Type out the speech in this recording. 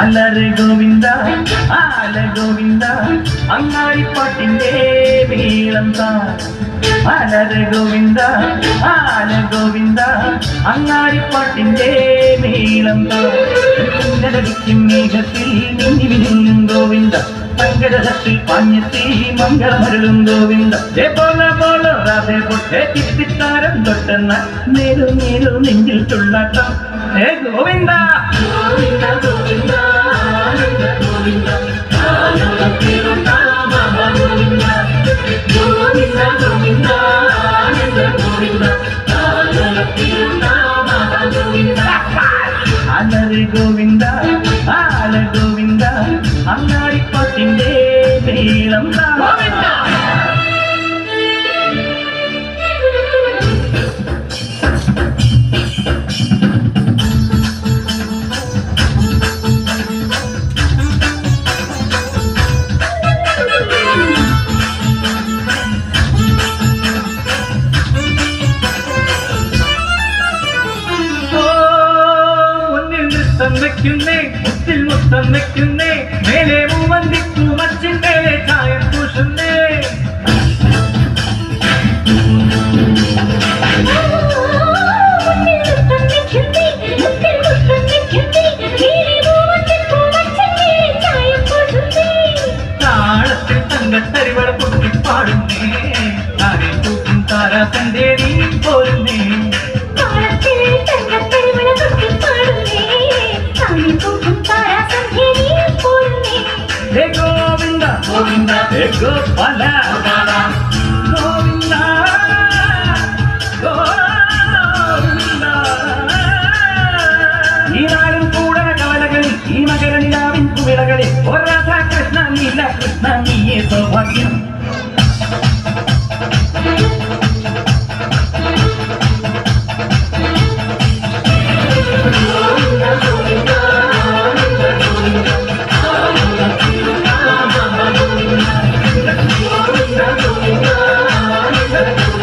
അലറ് ഗോവിന്ദ ആല ഗോവിന്ദ അങ്ങാടിപ്പാട്ടിന്റെ മേളം താ അലറ് ഗോവിന്ദ ആല ഗോവിന്ദ അങ്ങാടിപ്പാട്ടിന്റെ മേളം താ കുഞ്ഞരടിക്കും മേഘത്തിൽ മിന്നി വിരിഞ്ഞും ഗോവിന്ദ സങ്കടത്തിൽ പാഞ്ഞെത്തി മംഗളമരുളും ഗോവിന്ദ ദേ പോല പോല രാധേ പൊട്ടെ തിത്തിത്താരം തൊട്ടെന്ന നേരു നേരു നെഞ്ചിൽ തുള്ളാട്ടം ഹേ ഗോവിന്ദ! ഗോവിന്ദ ഗോവിന്ദ ഗോവിന്ദ ഗോവിന്ദ ഗോവിന്ദ ഗോവിന്ദ. ഗോവിന്ദ അങ്ങാടിപ്പാട്ടിന്റെ നീളം ഗോവിന്ദ ഓ, മുന്നിൽ వందిక్కు వచ్చిందే ఛాయం చూసిందే பாடுந்தே தாரை தூக்கும் தாரா தந்தேரி போருந்தே హే గోవింద గోవింద హే గోపాల గోవింద நீராடும் கூடல கவலைகளில் நீ மகர நிலாவின் குவிலகளில் ஒரு ராசா கிருஷ்ணா நீலா கிருஷ்ணா நீயே சௌபாகியம்